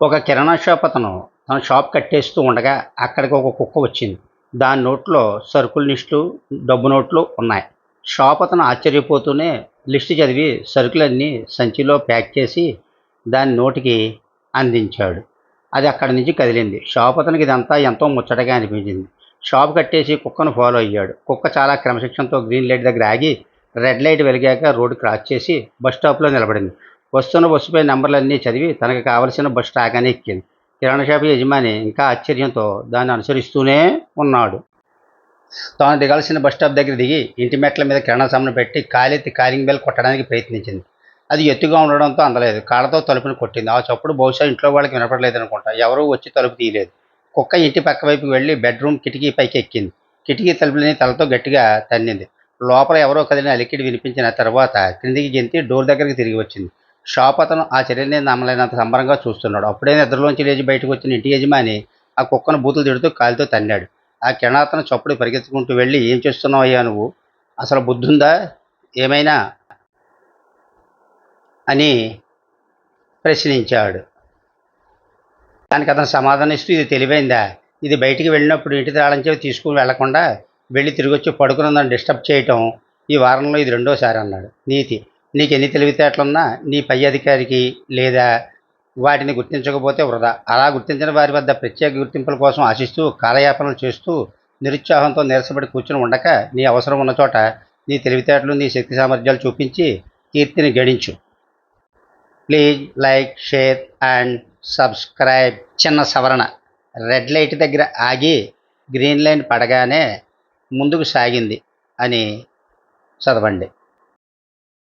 ఒక కిరాణా షాప్ అతను తన షాప్ కట్టేస్తూ ఉండగా అక్కడికి ఒక కుక్క వచ్చింది. దాని నోట్లో సరుకుల లిస్టు డబ్బు నోట్లు ఉన్నాయి. షాప్ అతను ఆశ్చర్యపోతూనే లిస్టు చదివి సరుకులన్నీ సంచిలో ప్యాక్ చేసి దాని నోటికి అందించాడు. అది అక్కడి నుంచి కదిలింది. షాప్ అతనికి ఇదంతా ఎంతో ముచ్చటగా అనిపించింది. షాప్ కట్టేసి కుక్కను ఫాలో అయ్యాడు. కుక్క చాలా క్రమశిక్షణతో గ్రీన్ లైట్ దగ్గర ఆగి రెడ్ లైట్ వెలిగాక రోడ్డు క్రాస్ చేసి బస్ స్టాప్లో నిలబడింది. వస్తున్న బస్సుపై నెంబర్లన్నీ చదివి తనకు కావలసిన బస్ రాగానే ఎక్కింది. కిరాణా షాపు యజమాని ఇంకా ఆశ్చర్యంతో దాన్ని అనుసరిస్తూనే ఉన్నాడు. తాను దిగాల్సిన బస్ స్టాప్ దగ్గర దిగి ఇంటి మెట్ల మీద కిరాణా సామాను పెట్టి కాలెత్తి కాలింగ్ బెల్ కొట్టడానికి ప్రయత్నించింది. అది ఎత్తుగా ఉండడంతో అందలేదు. కాళ్ళతో తలుపుని కొట్టింది. ఆ చప్పుడు బహుశా ఇంట్లో వాళ్ళకి వినపడలేదు అనుకుంటా ఎవరూ వచ్చి తలుపు తీయలేదు. కుక్క ఇంటి పక్క వైపుకి వెళ్ళి బెడ్రూమ్ కిటికీ పైకి ఎక్కింది. కిటికీ తలుపులని తలతో గట్టిగా తన్నింది. లోపల ఎవరో కదిలిన అలికిడి వినిపించిన తర్వాత క్రిందికి గెంతి డోర్ దగ్గరికి తిరిగి వచ్చింది. షాప్ అతను ఆ చర్యని నమ్మలేనంత సంబరంగా చూస్తున్నాడు. అప్పుడే నిద్రలోంచి లేచి బయటకు వచ్చిన ఇంటి యజమాని ఆ కుక్కను బూతులు తిడుతూ కాలితో తన్నాడు. ఆ కిరణాతను చప్పుడు పరిగెత్తుకుంటూ వెళ్ళి ఏం చేస్తున్నావు అయ్యా నువ్వు? అసలు బుద్ధుందా? ఏమైనా? అని ప్రశ్నించాడు. దానికి అతను సమాధానం ఇస్తూ ఇది తెలివైందా? ఇది బయటికి వెళ్ళినప్పుడు ఇంటి తాళం చేసి తీసుకుని వెళ్ళకుండా వెళ్ళి తిరిగి వచ్చి పడుకున్నదని డిస్టర్బ్ చేయటం ఈ వారంలో ఇది రెండోసారి అన్నాడు. నీతి నీకు ఎన్ని తెలివితేటలున్నా నీ పై అధికారికి లేదా వాటిని గుర్తించకపోతే వృధా. అలా గుర్తించిన వారి వద్ద ప్రత్యేక గుర్తింపుల కోసం ఆశిస్తూ కాలయాపనలు చేస్తూ నిరుత్సాహంతో నిరసపడి కూర్చుని ఉండక నీ అవసరం ఉన్న చోట నీ తెలివితేటలు నీ శక్తి సామర్థ్యాలు చూపించి కీర్తిని గడించు. Please like share and subscribe. చిన్న సవరణ. రెడ్ లైట్ దగ్గర ఆగి గ్రీన్ లైన్ పడగానే ముందుకు సాగింది అని చదవండి.